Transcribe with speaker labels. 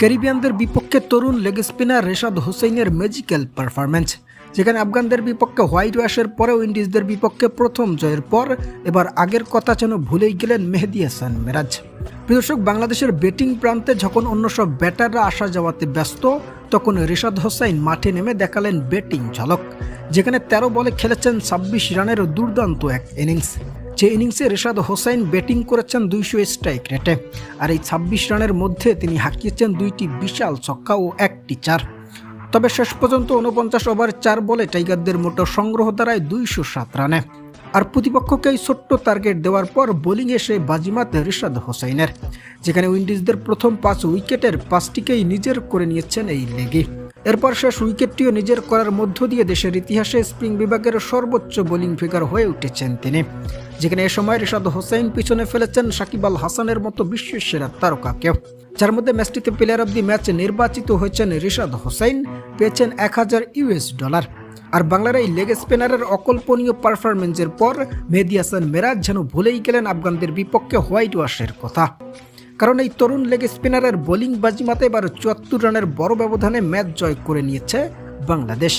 Speaker 1: ক্যারিবিয়ানদের বিপক্ষে তরুণ leg spinner Reshad হোসেনের magical performance যেখানে আফগানদের বিপক্ষে হোয়াইট ওয়াশের পরেও ইন্ডিজদের বিপক্ষে প্রথম জয়ের পর এবার আগের কথা যেন ভুলেই গেলেন মেহেদি হাসান মেরাজ। প্রদর্শক বাংলাদেশের ব্যাটিং প্রান্তে যখন অন্য সব ব্যাটাররা আসা যাওয়াতে ব্যস্ত, তখন রিশাদ হোসাইন মাঠে নেমে দেখালেন ব্যাটিং ঝলক, যেখানে ১৩ বলে খেলেছেন ছাব্বিশ রানের দুর্দান্ত এক ইনিংস যে ইনিংসে রেশাদ হোসাইন ব্যাটিং করেছেন দুইশো স্ট্রাইক রেটে, আর এই ছাব্বিশ রানের মধ্যে তিনি হাঁকিয়েছেন দুইটি বিশাল ছক্কা ও একটি চার। তবে শেষ পর্যন্ত উনপঞ্চাশ ওভার চার বলে টাইগারদের মোটো সংগ্রহ দ্বারায় দুইশো সাত রানে। আর প্রতিপক্ষকে এই ছোট্ট টার্গেট দেওয়ার পর বোলিং এসে বাজিমাত রিশাদ হোসাইনের যেখানে উইন্ডিজদের প্রথম পাঁচ উইকেটের পাঁচটিকেই নিজের করে নিয়েছেন এই লেগে। এরপর শেষ উইকেটটিও নিজের করার মধ্য দিয়ে দেশের ইতিহাসে স্প্রিং বিভাগের সর্বোচ্চ বোলিং ফিগার হয়ে উঠেছেন তিনি। যেখানে এ সময় রিশাদ হোসাইন পিছনে ফেলেছেন সাকিব আল হাসানের মতো বিশ্বের সেরা তারকাকেও। যার মধ্যে ম্যাচটিতে প্লেয়ার অব দি ম্যাচ নির্বাচিত হয়েছেন রিশাদ হোসাইন পেয়েছেন এক হাজার ইউএস ডলার। আর বাংলার এই লেগ স্পিনারের অকল্পনীয় পারফরমেন্সের পর মেহেদি হাসান মেরাজ যেন ভুলেই গেলেন আফগানদের বিপক্ষে হোয়াইট ওয়াশের কথা। কারণ এই তরুণ লেগ স্পিনারের বোলিং বাজিমাতে এবার চুয়াত্তর রানের বড় ব্যবধানে ম্যাচ জয় করে নিয়েছে বাংলাদেশ।